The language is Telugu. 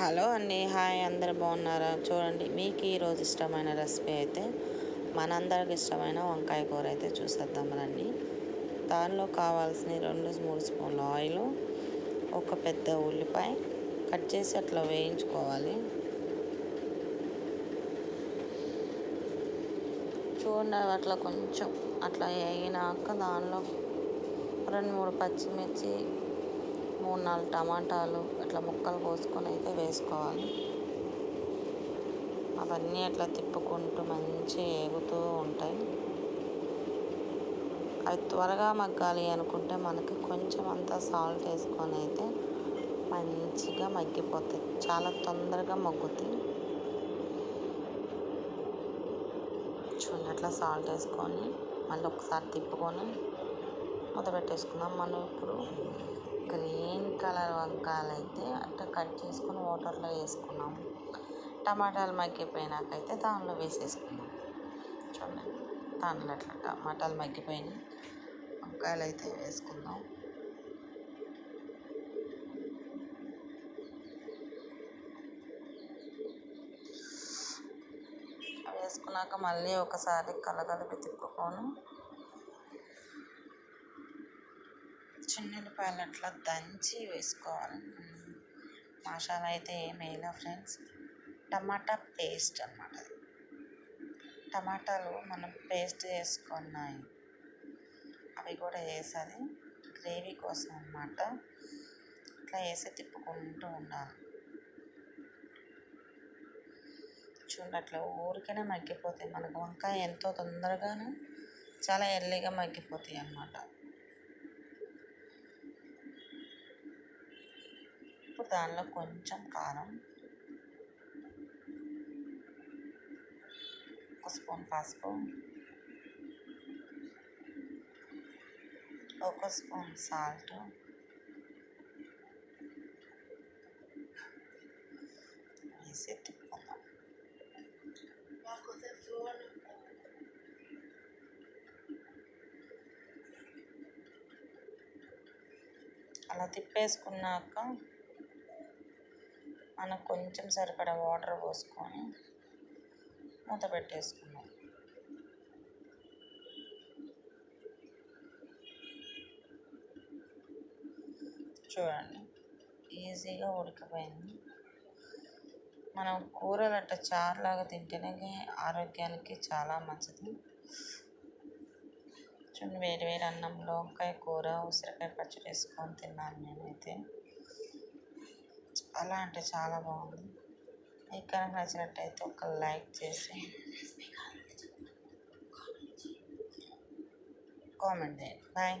హలో అండి హాయ్ అందరు బాగున్నారా? చూడండి మీకు ఈరోజు ఇష్టమైన రెసిపీ అయితే మనందరికి ఇష్టమైన వంకాయ కూర అయితే చూసేద్దాం రండి. దానిలో కావాల్సిన రెండు మూడు స్పూన్ల ఆయిల్ ఒక పెద్ద ఉల్లిపాయ కట్ చేసి అట్లా వేయించుకోవాలి. చూడండి అట్లా కొంచెం అట్లా వేగినాక దానిలో రెండు మూడు పచ్చిమిర్చి మూడు నాలుగు టమాటాలు అట్లా ముక్కలు కోసుకొని అయితే వేసుకోవాలి. అవన్నీ అట్లా తిప్పుకుంటూ మంచిగా ఏగుతూ ఉంటాయి. అవి త్వరగా మగ్గాలి అనుకుంటే మనకి కొంచెం అంతా సాల్ట్ వేసుకొని అయితే మంచిగా మగ్గిపోతాయి. చాలా తొందరగా మగ్గుతాయి. చూడండి అట్లా సాల్ట్ వేసుకొని మళ్ళీ ఒకసారి తిప్పుకొని మూత పెట్టేసుకుందాం మనం ఇప్పుడు. గ్రీన్ కలర్ వంకాయలు అయితే అట్లా కట్ చేసుకొని వాటర్లో వేసుకున్నాం. టమాటాలు మగ్గిపోయినాకైతే దానిలో వేసేసుకున్నాం. చూడండి దానిలో అట్లా టమాటాలు మగ్గిపోయినాయి. వంకాయలు అయితే వేసుకుందాం. వేసుకున్నాక మళ్ళీ ఒకసారి కలగలిపి తిప్పుకొని చిన్నపాయలు అట్లా దంచి వేసుకోవాలి. మసాలా అయితే ఏమేలా ఫ్రెండ్స్? టమాటా పేస్ట్ అనమాట అది. టమాటాలు మనం పేస్ట్ చేసుకున్నాయి. అవి కూడా వేసేది. గ్రేవీ కోసం అనమాట ఇట్లా వేసి తిప్పుకుంటూ ఉండాలి. చూడండి అట్లా ఊరికనే మగ్గిపోతాయి. మనకు వంకాయ ఎంతో తొందరగాను చాలా ఎర్లీగా మగ్గిపోతాయి అన్నమాట. ఇప్పుడు దానిలో కొంచెం కారం ఒక స్పూన్ పసుపు ఒక స్పూన్ సాల్ట్ వేసి తిప్పుకుందాం అలా తిప్పేసుకున్నాక మనకు కొంచెం సరిపడా వాటర్ పోసుకొని మూత పెట్టేసుకున్నాం చూడండి ఈజీగా ఉడికిపోయింది. మనం కూరలు అట్ట చారులాగా తింటేనే ఆరోగ్యానికి చాలా మంచిది. చూడండి వేడి వేడి అన్నంలో వంకాయ కూర ఉసిరికాయ పచ్చడి వేసుకొని తిన్నాను నేనైతే. అలా అంటే చాలా బాగుంది. మీకు కనుక నచ్చినట్టయితే ఒక లైక్ చేసి కామెంట్ చేయండి. బాయ్.